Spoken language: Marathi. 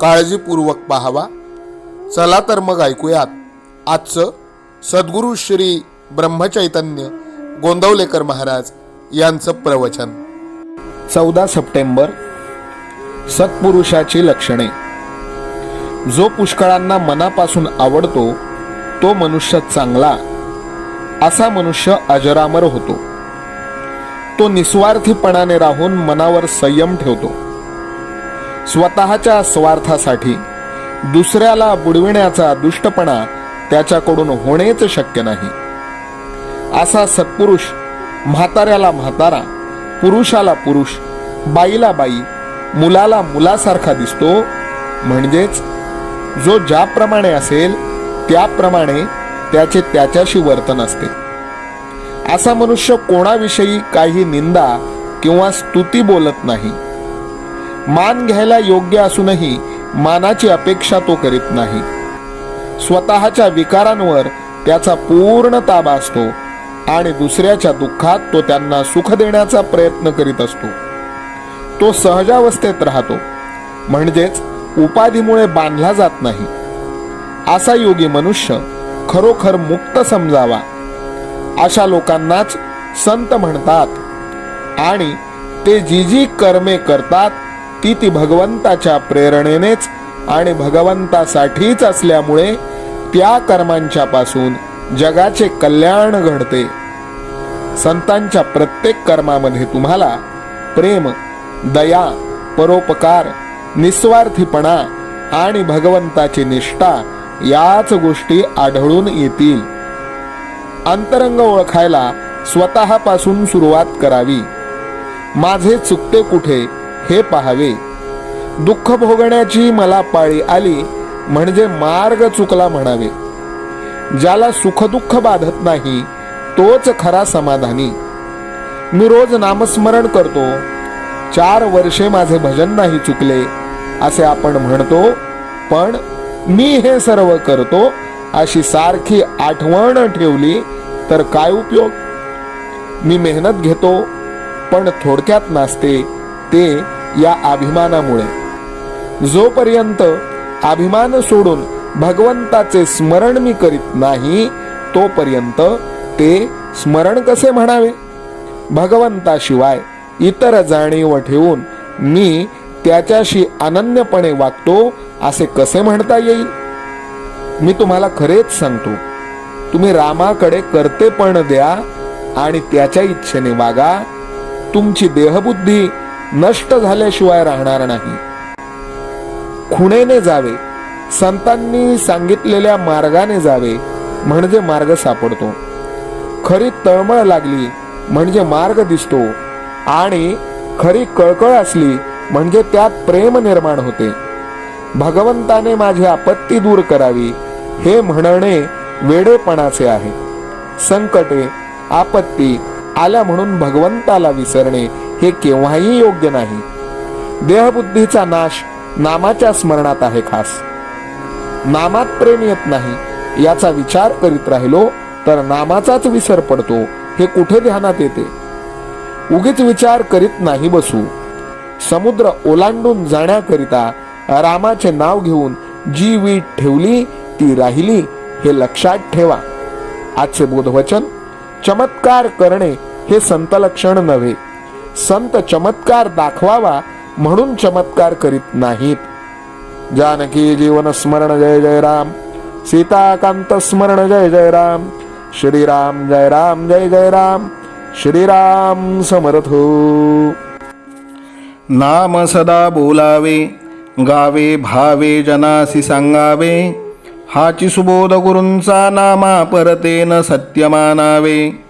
काळजीपूर्वक पाहावा. चला तर मग ऐकूयात. आजचं सद्गुरू श्री ब्रह्मचैतन्य गोंदवलेकर महाराज यांचं प्रवचन. चौदा सप्टेंबर सत्पुरुषाची लक्षणे. जो पुष्कळांना मनापासून आवडतो तो मनुष्य चांगला असा मनुष्य अजरामर होतो. तो निस्वार्थीपणाने राहून मनावर संयम ठेवतो. स्वतःच्या स्वार्थासाठी. दुसऱ्याला बुडविण्याचा दुष्टपणा त्याच्याकडून होणेच शक्य नाही. असा सत्पुरुष म्हाताऱ्याला म्हातारा पुरुषाला पुरुष बाईला बाई मुलाला मुलासारखा दिसतो म्हणजेच जो ज्याप्रमाणे असेल त्याप्रमाणे त्याचे त्याच्याशी वर्तन असते. असा मनुष्य कोणाविषयी काही निंदा किंवा स्तुती बोलत नाही. मान घ्यायला योग्य असूनही मानाची अपेक्षा तो करीत नाही. स्वतःच्या विकारांवर त्याचा पूर्ण ताबा असतो आणि दुसऱ्याच्या दुःखात तो त्यांना सुख देण्याचा प्रयत्न करीत असतो. तो सहजावस्थेत राहतो. म्हणजेच उपाधीमुळे बांधला जात नाही. असा योगी मनुष्य खरोखर मुक्त समजावा. अशा लोकांनाच संत म्हणतात आणि ते जी जी कर्मे करतात ती ती भगवंताच्या प्रेरणेनेच आणि भगवंतासाठीच असल्यामुळे त्या कर्मांच्या पासून जगाचे कल्याण घडते. संतांच्या प्रत्येक कर्मामध्ये तुम्हाला प्रेम दया परोपकार निस्वार्थीपणा आणि भगवंताची निष्ठा याच गोष्टी आढळून येतील. अंतरंग ओळखायला स्वतःपासून सुरुवात करावी. माझे चुकते कुठे? हे पाहावे. दुःख भोगण्याची मला पाळी आली म्हणजे मार्ग चुकला म्हणावे. ज्याला सुखदुःख बाधत नाही तोच खरा समाधानी. मी रोज नामस्मरण करतो चार वर्षे माझे भजन नाही चुकले असे आपण म्हणतो पण मी हे सर्व करतो अशी सारखी आठवण ठेवली तर काय उपयोग? मी मेहनत घेतो पण थोडक्यात नाचते ते या अभिमानामुळे. जोपर्यंत अभिमान सोडून भगवंताचे स्मरण मी करीत नाही तोपर्यंत ते स्मरण कसे म्हणावे? भगवंताशिवाय इतर जाणीव ठेवून मी त्याच्याशी अनन्यपणे वागतो असे कसे म्हणता येईल? मी तुम्हाला खरेच सांगतो तुम्ही रामाकडे कर्तेपण द्या आणि त्याच्या इच्छेने वागा. तुमची देहबुद्धी नष्ट झाल्याशिवाय राहणार नाही. खुणेने जावे संतांनी सांगितलेल्या मार्गाने जावे म्हणजे मार्ग सापडतो. खरी तळमळ लागली म्हणजे मार्ग दिसतो आणि खरी कळकळ असली म्हणजे त्यात प्रेम निर्माण होते. भगवंताने माझी आपत्ती दूर करावी हे म्हणणे वेडेपणाचे आहे. संकटे आपत्ती आल्या म्हणून भगवंताला विसरणे हे केव्हाही योग्य नाही. देहबुद्धीचा नाश नामाच्या स्मरणात आहे खास. नामात प्रेम येत नाही याचा विचार करीत राहिलो तर नामाचाच विसर पडतो हे कुठे ध्यानात येते? उगीच विचार करीत नाही बसू. समुद्र ओलांडून जाण्याकरिता रामाचे नाव घेऊन जी वीट ठेवली ती राहिली हे लक्षात ठेवा. आजचे बोधवचन चमत्कार करणे हे संतलक्षण नव्हे. संत चमत्कार दाखवावा म्हणून चमत्कार करीत नाहीत. जानकी जीवन स्मरण जय जय राम. सीताकांत स्मरण जय जय राम. श्रीराम जय राम जय जय राम. श्रीराम समर्थ हो. नाम सदा बोलावे गावे भावे जनासी सांगावे हाची सुबोध गुरूंचा नामा परतेन सत्यमानावे.